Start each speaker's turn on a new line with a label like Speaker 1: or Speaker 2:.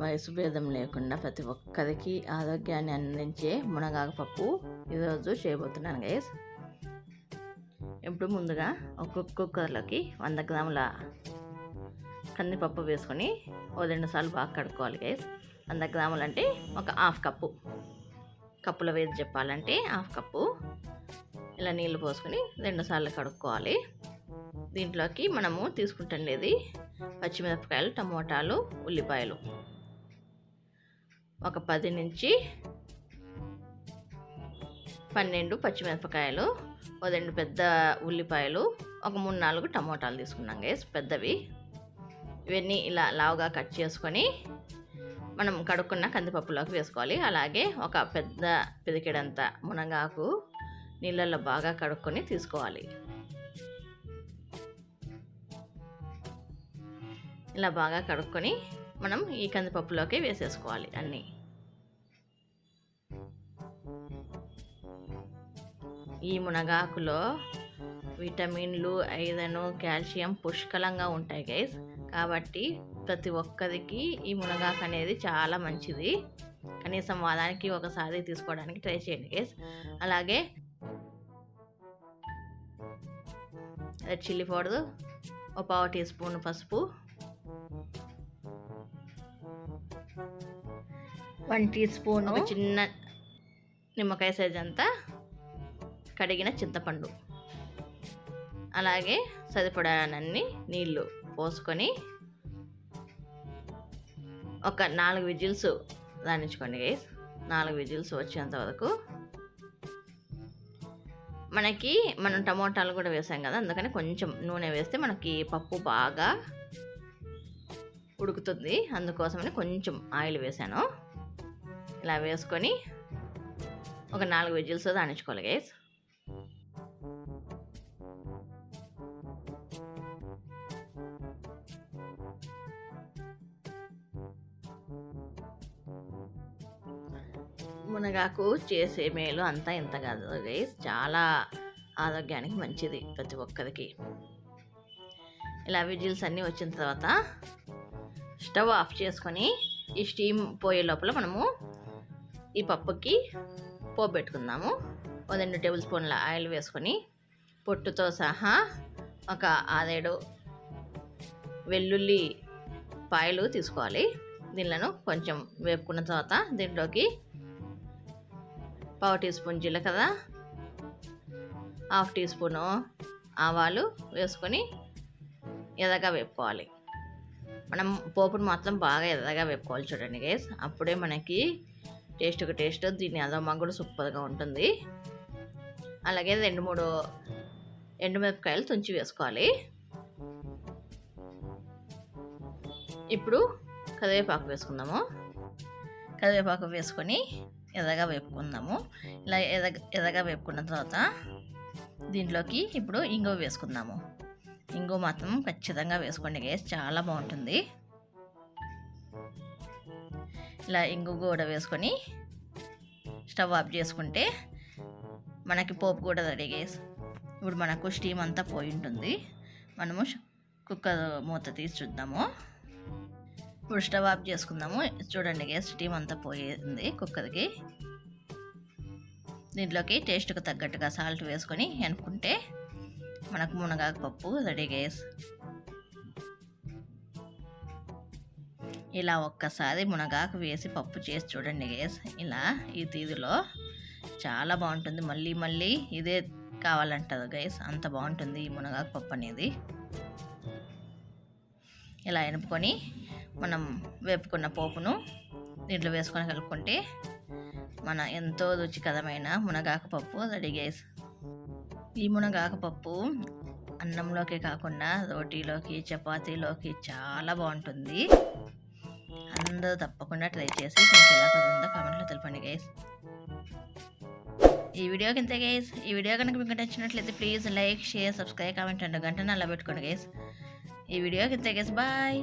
Speaker 1: వయసు భేదం లేకుండా ప్రతి ఒక్కరికి ఆరోగ్యాన్ని అందించే మునగాకు పప్పు ఈరోజు చేయబోతున్నాను గైస్ ఇప్పుడు ముందుగా ఒక కుక్కర్లోకి వంద గ్రాముల కందిపప్పు వేసుకొని ఓ రెండు సార్లు బాగా కడుక్కోవాలి గైస్ వంద గ్రాములు అంటే ఒక హాఫ్ కప్పు. కప్పుల వేసి చెప్పాలంటే హాఫ్ కప్పు. ఇలా నీళ్ళు పోసుకొని రెండు సార్లు కడుక్కోవాలి. దీంట్లోకి మనము తీసుకుంటుండేది పచ్చిమిరపకాయలు టమోటాలు ఉల్లిపాయలు. ఒక పది నుంచి పన్నెండు పచ్చిమిరపకాయలు ఒక రెండు పెద్ద ఉల్లిపాయలు ఒక మూడు నాలుగు టమోటాలు తీసుకున్నాం గేస్ పెద్దవి. ఇవన్నీ ఇలా లావుగా కట్ చేసుకొని మనం కడుక్కున్న కందిపప్పులోకి వేసుకోవాలి. అలాగే ఒక పెద్ద పిదికెడంత మునగాకు నీళ్ళల్లో బాగా కడుక్కొని తీసుకోవాలి. ఇలా బాగా కడుక్కొని మనం ఈ కందిపప్పులోకి వేసేసుకోవాలి అన్నీ. ఈ మునగాకులో విటమిన్లు ఐరన్ కాల్షియం పుష్కలంగా ఉంటాయి గైస్ కాబట్టి ప్రతి ఒక్కరికి ఈ మునగాకు అనేది చాలా మంచిది. కనీసం వారానికి ఒకసారి తీసుకోవడానికి ట్రై చేయండి గైస్ అలాగే రెడ్ చిల్లీ పౌడర్ ఒక పావు టీ స్పూన్ పసుపు వన్ టీ స్పూన్ ఒక చిన్న నిమ్మకాయ సైజ్ అంతా కడిగిన చింతపండు. అలాగే సరిపడానన్ని నీళ్ళు పోసుకొని ఒక నాలుగు విజిల్స్ రాణించుకోండి గైస్ నాలుగు విజిల్స్ వచ్చేంత వరకు. మనకి మనం టమోటాలు కూడా వేసాం కదా అందుకని కొంచెం నూనె వేస్తే మనకి పప్పు బాగా ఉడుకుతుంది. అందుకోసమని కొంచెం ఆయిల్ వేసాను. ఇలా వేసుకొని ఒక నాలుగు విజిల్స్ దానించుకోవాలి గైస్ మునగాకు చేసే మేలు అంతా ఇంత కాదు గైస్ చాలా ఆరోగ్యానికి మంచిది ప్రతి ఒక్కరికి. ఇలా విజిల్స్ అన్నీ వచ్చిన తర్వాత స్టవ్ ఆఫ్ చేసుకొని ఈ స్టీమ్ పోయే లోపల మనము ఈ పప్పుకి పోపు పెట్టుకుందాము. ఒక రెండు టేబుల్ స్పూన్ల ఆయిల్ వేసుకొని పొట్టుతో సహా ఒక ఆరేడు వెల్లుల్లి పాయలు తీసుకోవాలి. దీనిలను కొంచెం వేపుకున్న తర్వాత దీంట్లోకి పావు టీ స్పూన్ జీలకర్ర హాఫ్ టీ స్పూను ఆవాలు వేసుకొని ఎర్రగా వేపుకోవాలి. మనం పోపును మాత్రం బాగా ఎర్రగా వేపుకోవాలి చూడండి గేస్ అప్పుడే మనకి టేస్ట్ ఒక టేస్ట్ దీని అదమ్మ కూడా సూపర్గా ఉంటుంది. అలాగే రెండు మూడు ఎండుమిరపకాయలు తుంచి వేసుకోవాలి. ఇప్పుడు కరివేపాకు వేసుకుందాము. కరివేపాకు వేసుకొని ఎర్రగా వేపుకుందాము. ఇలా ఎర్ర ఎర్రగా వేపుకున్న తర్వాత దీంట్లోకి ఇప్పుడు ఇంగువ వేసుకుందాము. ఇంగువ మాత్రం ఖచ్చితంగా వేసుకోండి గేస్ చాలా బాగుంటుంది. ఇలా ఇంగు కూడా వేసుకొని స్టవ్ ఆఫ్ చేసుకుంటే మనకి పోపు కూడా రెడీ గేస్ ఇప్పుడు మనకు స్టీమ్ అంతా పోయి ఉంటుంది. మనము కుక్కర్ మూత తీసి చూద్దాము. ఇప్పుడు స్టవ్ ఆఫ్ చేసుకుందాము. చూడండి గ్యాస్ స్టీమ్ అంతా పోయింది కుక్కర్కి దీంట్లోకి టేస్ట్కి తగ్గట్టుగా సాల్ట్ వేసుకొని ఎనుకుంటే మనకు మునగాకు పప్పు రెడీ గ్యాస్ ఇలా ఒక్కసారి మునగాకు వేసి పప్పు చేసి చూడండి గ్యాస్ ఇలా ఈ తీరులో చాలా బాగుంటుంది. మళ్ళీ మళ్ళీ ఇదే కావాలంటారు గైస్ అంత బాగుంటుంది ఈ మునగాకు పప్పు అనేది. ఇలా ఎనుపుకొని మనం వేపుకున్న పోపును దీంట్లో వేసుకొని కలుపుకుంటే మన ఎంతో రుచికరమైన మునగాకు పప్పు రెడీ గేస్. ఈ మునగాకు పప్పు అన్నంలోకి కాకుండా రోటీలోకి చపాతీలోకి చాలా బాగుంటుంది. అందరూ తప్పకుండా ట్రై చేసి మీకు ఎలా కుదిరిందో కామెంట్లో తెలపండి గైస్. ఈ వీడియోకి ఇంతే గైస్ ఈ వీడియో కనుక మీకు నచ్చినట్లయితే please like share subscribe comment and గంటను అలా పెట్టుకోండి గైస్. ఈ వీడియోకి ఇంతే గైస్ బాయ్.